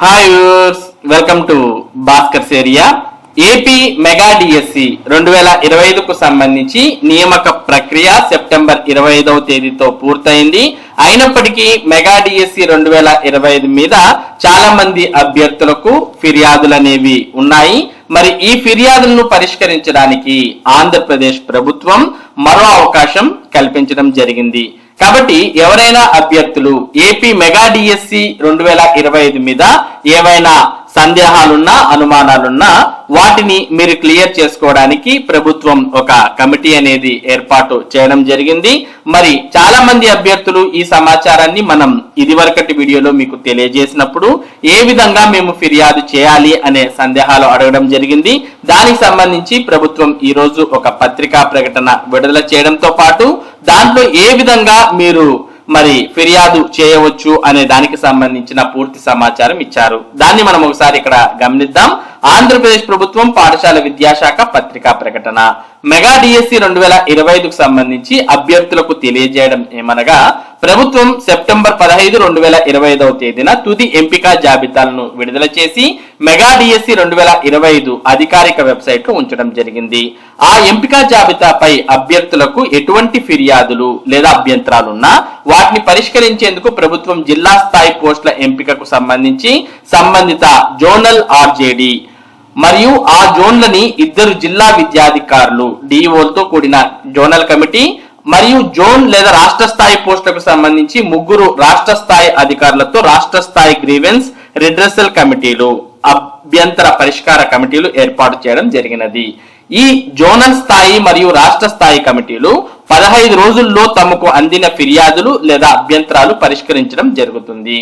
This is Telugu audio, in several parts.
Hi viewers welcome to Bhaskar area AP mega DSC రెండు వేల ఇరవై ఐదుకు సంబంధించి నియామక ప్రక్రియ సెప్టెంబర్ ఇరవై ఐదవ తేదీతో పూర్తయింది. అయినప్పటికీ మెగా డిఎస్సి రెండు వేల ఇరవై ఐదు మీద చాలా మంది అభ్యర్థులకు ఫిర్యాదులు అనేవి ఉన్నాయి. మరి ఈ ఫిర్యాదులను పరిష్కరించడానికి ఆంధ్రప్రదేశ్ ప్రభుత్వం మరో అవకాశం కల్పించడం జరిగింది. కాబట్టి ఎవరైనా అభ్యర్థులు ఏపీ మెగా డిఎస్సి రెండు వేల ఇరవై ఐదు మీద ఏవైనా సందేహాలున్నా అనుమానాలున్నా వాటిని మీరు క్లియర్ చేసుకోవడానికి ప్రభుత్వం ఒక కమిటీ అనేది ఏర్పాటు చేయడం జరిగింది. మరి చాలా మంది అభ్యర్థులు ఈ సమాచారాన్ని మనం ఇదివరకటి వీడియోలో మీకు తెలియజేసినప్పుడు ఏ విధంగా మేము ఫిర్యాదు చేయాలి అనే సందేహాలు అడగడం జరిగింది. దానికి సంబంధించి ప్రభుత్వం ఈ రోజు ఒక పత్రికా ప్రకటన విడుదల చేయడంతో పాటు దాంట్లో ఏ విధంగా మీరు మరి ఫిర్యాదు చేయవచ్చు అనే దానికి సంబంధించిన పూర్తి సమాచారం ఇచ్చారు. దాన్ని మనం ఒకసారి ఇక్కడ గమనిద్దాం. ఆంధ్రప్రదేశ్ ప్రభుత్వం పాఠశాల విద్యాశాఖ పత్రికా ప్రకటన. మెగా డిఎస్సి రెండు వేల ఇరవై ఐదుకు సంబంధించి అభ్యర్థులకు తెలియజేయడం ఏమనగా ప్రభుత్వం సెప్టెంబర్ పదహైదు రెండు వేల ఇరవై ఐదవ తేదీన తుది ఎంపిక జాబితాలను విడుదల చేసి మెగా డిఎస్సి రెండు వేల ఇరవై ఐదు అధికారిక వెబ్సైట్లో ఉంచడం జరిగింది. ఆ ఎంపిక జాబితాపై అభ్యర్థులకు ఎటువంటి ఫిర్యాదులు లేదా అభ్యంతరాలున్నా వాటిని పరిష్కరించేందుకు ప్రభుత్వం జిల్లా స్థాయి పోస్టుల ఎంపికకు సంబంధించి సంబంధిత జోనల్ ఆర్జేడి మరియు ఆ జోన్లని ఇద్దరు జిల్లా విద్యాధికారులు డిఓలతో కూడిన జోనల్ కమిటీ మరియు జోన్ లేదా రాష్ట్ర స్థాయి పోస్టులకు సంబంధించి ముగ్గురు రాష్ట్ర స్థాయి అధికారులతో రాష్ట్ర స్థాయి గ్రీవెన్స్ రిడ్రెసల్ కమిటీలు. అభ్యంతర పరిష్కార కమిటీలు ఏర్పాటు చేయడం జరిగినది. ఈ జోనల్ స్థాయి మరియు రాష్ట్ర స్థాయి కమిటీలు పదహైదు రోజుల్లో తమకు అందిన ఫిర్యాదులు లేదా అభ్యంతరాలు పరిష్కరించడం జరుగుతుంది.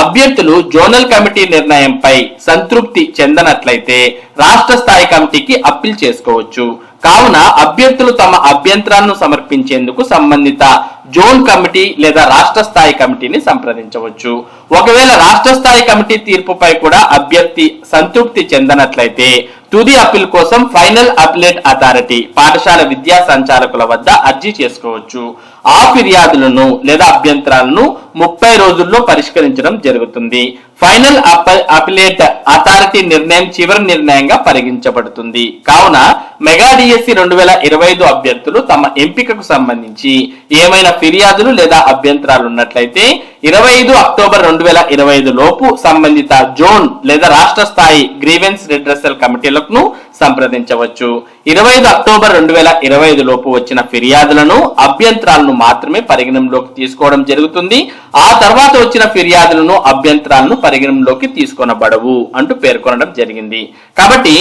అభ్యర్థులు జోనల్ కమిటీ నిర్ణయంపై సంతృప్తి చెందనట్లయితే రాష్ట్ర స్థాయి కమిటీకి అప్పీల్ చేసుకోవచ్చు. కావున అభ్యర్థులు తమ అభ్యంతరాలను సమర్పించేందుకు సంబంధిత జోన్ కమిటీ లేదా రాష్ట్ర స్థాయి కమిటీని సంప్రదించవచ్చు. ఒకవేళ రాష్ట్ర స్థాయి కమిటీ తీర్పుపై కూడా అభ్యర్థి సంతృప్తి చెందనట్లయితే తుది అప్పీల్ కోసం ఫైనల్ అప్లేట్ అథారిటీ పాఠశాల విద్యా సంచాలకుల వద్ద అర్జీ చేసుకోవచ్చు. ఆ ఫిర్యాదులను లేదా అభ్యంతరాలను ముప్పై రోజుల్లో పరిష్కరించడం జరుగుతుంది. ఫైనల్ అపిలేట్ అథారిటీ నిర్ణయం చివరి నిర్ణయంగా పరిగణించబడుతుంది. కావున మెగా డిఎస్సి రెండు వేల ఇరవై ఐదు అభ్యర్థులు తమ ఎంపికకు సంబంధించి ఏమైనా ఫిర్యాదులు లేదా అభ్యంతరాలు ఉన్నట్లయితే ఇరవై ఐదు అక్టోబర్ రెండు వేల ఇరవై ఐదు లోపు సంబంధిత జోన్ లేదా రాష్ట్ర స్థాయి గ్రీవెన్స్ రిడ్రెసల్ కమిటీలకు సంప్రదించవచ్చు. ఇరవై ఐదు అక్టోబర్ రెండు వేల ఇరవై ఐదు లోపు వచ్చిన ఫిర్యాదులను అభ్యంతరాలను మాత్రమే పరిగణనలోకి తీసుకోవడం జరుగుతుంది. ఆ తర్వాత వచ్చిన ఫిర్యాదులను అభ్యంతరాలను పరిగణనలోకి తీసుకొనబడవు అంటూ పేర్కొనడం జరిగింది. కాబట్టి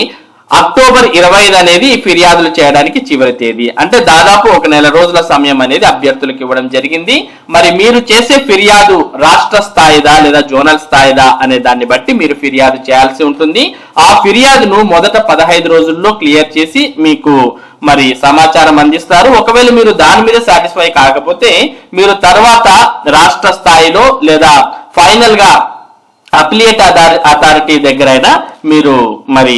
అక్టోబర్ ఇరవై ఐదు అనేది ఫిర్యాదులు చేయడానికి చివరి తేదీ. అంటే దాదాపు ఒక నెల రోజుల సమయం అనేది అభ్యర్థులకు ఇవ్వడం జరిగింది. మరి మీరు చేసే ఫిర్యాదు రాష్ట్ర స్థాయిదా లేదా జోనల్ స్థాయిదా అనే దాన్ని బట్టి మీరు ఫిర్యాదు చేయాల్సి ఉంటుంది. ఆ ఫిర్యాదును మొదట పదహైదు రోజుల్లో క్లియర్ చేసి మీకు మరి సమాచారం అందిస్తారు. ఒకవేళ మీరు దాని మీద సాటిస్ఫై కాకపోతే మీరు తర్వాత రాష్ట్ర స్థాయిలో లేదా ఫైనల్గా అప్లియేట్ అథారిటీ దగ్గరైనా మీరు మరి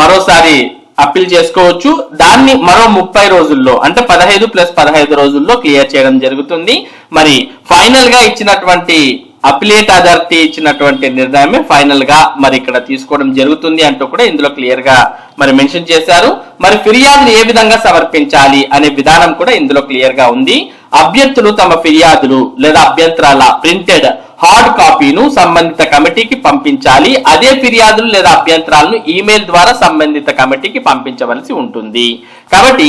మరోసారి అప్పీల్ చేసుకోవచ్చు. దాన్ని మరో ముప్పై రోజుల్లో అంటే పదహైదు ప్లస్ పదహైదు రోజుల్లో క్లియర్ చేయడం జరుగుతుంది. మరి ఫైనల్గా ఇచ్చినటువంటి అప్లేట్ అథారిటీ ఇచ్చినటువంటి నిర్ణయమే ఫైనల్గా మరి ఇక్కడ తీసుకోవడం జరుగుతుంది అంటూ కూడా ఇందులో క్లియర్గా మరి మెన్షన్ చేశారు. మరి ఫిర్యాదులు ఏ విధంగా సమర్పించాలి అనే విధానం కూడా ఇందులో క్లియర్గా ఉంది. అభ్యర్థులు తమ ఫిర్యాదులు లేదా అభ్యంతరాల ప్రింటెడ్ హార్డ్ కాపీను సంబంధిత కమిటీకి పంపించాలి. అదే ఫిర్యాదులు లేదా అభ్యంతరాలను ఈమెయిల్ ద్వారా సంబంధిత కమిటీకి పంపించవలసి ఉంటుంది. కాబట్టి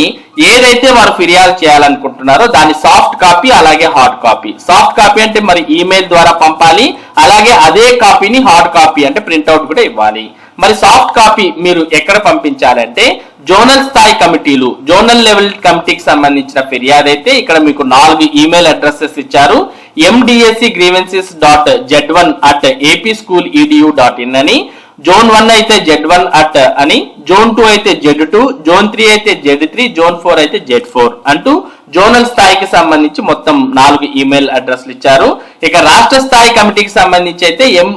ఏదైతే వారు ఫిర్యాదు చేయాలనుకుంటున్నారో దాని సాఫ్ట్ కాపీ అలాగే హార్డ్ కాపీ. సాఫ్ట్ కాపీ అంటే మరి ఈమెయిల్ ద్వారా పంపాలి. అలాగే అదే కాపీని హార్డ్ కాపీ అంటే ప్రింట్అవుట్ కూడా ఇవ్వాలి. మరి సాఫ్ట్ కాపీ మీరు ఎక్కడ పంపించాలంటే జోనల్ స్థాయి కమిటీలు జోనల్ లెవెల్ కమిటీకి సంబంధించిన ఫిర్యాదు అయితే ఇక్కడ మీకు నాలుగు ఈమెయిల్ అడ్రసెస్ ఇచ్చారు. MDSC grievances dot Z one at AP school EDU dot in అని జోన్ వన్ అయితే జెడ్ వన్ అట్ అని జోన్ టూ అయితే జెడ్ టూ జోన్ త్రీ అయితే జెడ్ త్రీ జోన్ ఫోర్ అయితే జెడ్ ఫోర్ అంటూ జోనల్ స్థాయికి సంబంధించి మొత్తం నాలుగు ఈమెయిల్ అడ్రస్లు ఇచ్చారు. ఇక రాష్ట్ర స్థాయి కమిటీకి సంబంధించి అయితే M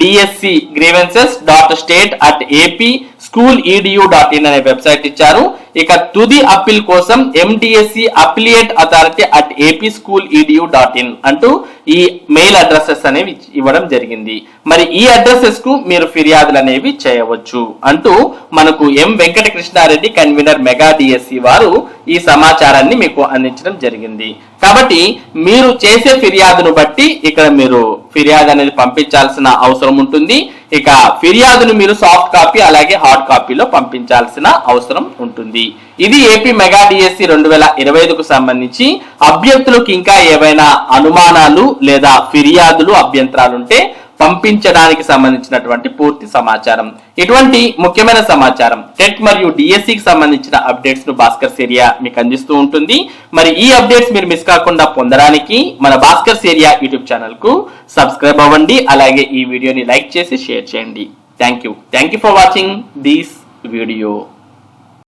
DSC grievances dot state at AP school EDU dot in అనే వెబ్సైట్ ఇచ్చారు. ఇక తుది అప్పీల్ కోసం MDSC appellate authority at AP school EDU dot in అంటూ ఈ మెయిల్ అడ్రసెస్ అనేవి ఇవ్వడం జరిగింది. మరి ఈ అడ్రసెస్కు మీరు ఫిర్యాదులు అనేవి చేయవచ్చు అంటూ మనకు M Venkata Krishnareddy convener mega DSC వారు ఈ సమాచారాన్ని మీకు అందించడం జరిగింది. కాబట్టి మీరు చేసే ఫిర్యాదును బట్టి ఇక్కడ మీరు ఫిర్యాదు అనేది పంపించాల్సిన అవసరం ఉంటుంది. ఇక ఫిర్యాదును మీరు సాఫ్ట్ కాపీ అలాగే హార్డ్ కాపీలో పంపించాల్సిన అవసరం ఉంటుంది. ఇది ఏపీ మెగా డిఎస్సి రెండు వేల ఇరవై ఐదుకు సంబంధించి అభ్యర్థులకు ఇంకా ఏవైనా అనుమానాలు లేదా ఫిర్యాదులు అభ్యంతరాలు ఉంటే పంపించడానికి సంబంధించినటువంటి పూర్తి సమాచారం. ఇటువంటి ముఖ్యమైన సమాచారం టెట్ మరియు డిఎస్సికి సంబంధించిన అప్డేట్స్ను భాస్కర్ సేరియా మీకు అందిస్తూ ఉంటుంది. మరి ఈ అప్డేట్స్ మీరు మిస్ కాకుండా పొందడానికి మన భాస్కర్ సేరియా యూట్యూబ్ ఛానల్కు సబ్స్క్రైబ్ అవ్వండి. అలాగే ఈ వీడియోని లైక్ చేసి షేర్ చేయండి. Thank you. Thank you for watching this video.